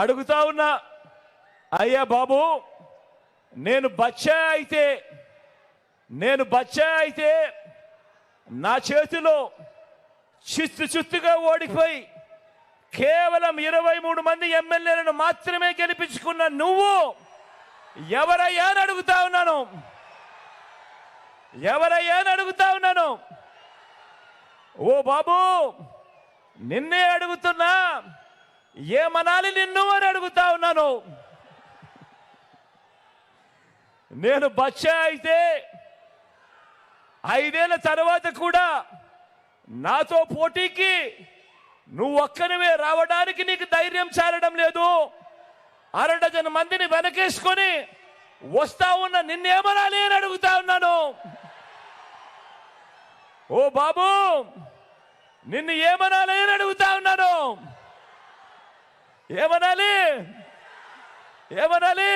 అడుగుతా ఉన్నా అయ్యా బాబు నేను బచ్చా అయితే నేను బచ్చా అయితే నా చేతిలో చిత్తు చిత్తుగా ఓడిపోయి కేవలం ఇరవై మూడు మంది ఎమ్మెల్యేలను మాత్రమే గెలిపించుకున్న నువ్వు ఎవరయ్యా అని అడుగుతా ఉన్నాను. ఎవరయ్యా అని అడుగుతా ఉన్నాను. ఓ బాబు నిన్నే అడుగుతున్నా ఏమనాలి నిన్ను అని అడుగుతా ఉన్నాను. నేను బచ్చా అయితే ఐదేళ్ళ తర్వాత కూడా నాతో పోటీకి నువ్వు ఒక్కనివే రావడానికి నీకు ధైర్యం చాలడం లేదు. అరడజన మందిని వెనకేసుకొని వస్తా ఉన్న నిన్నేమనాలి అని అడుగుతా ఉన్నాను. ఓ బాబు నిన్ను ఏమనాలి అని అడుగుతా ఉన్నాను. ఏమనాలి? ఏమనాలి?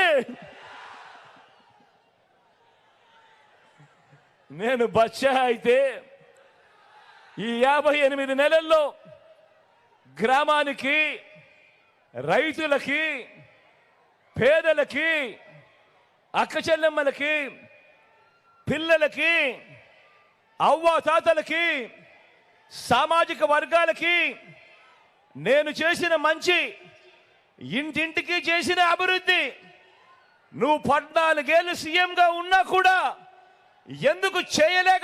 నేను బచ్చా అయితే ఈ యాభై ఎనిమిది నెలల్లో గ్రామానికి రైతులకి పేదలకి అక్కచెల్లెమ్మలకి పిల్లలకి అవ్వ తాతలకి సామాజిక వర్గాలకి నేను చేసిన మంచి ఇంటింటికి చేసిన అభివృద్ధి. నువ్వు పద్నాలుగేళ్ళు సీఎంగా ఉన్నా కూడా ఎందుకు చేయలేక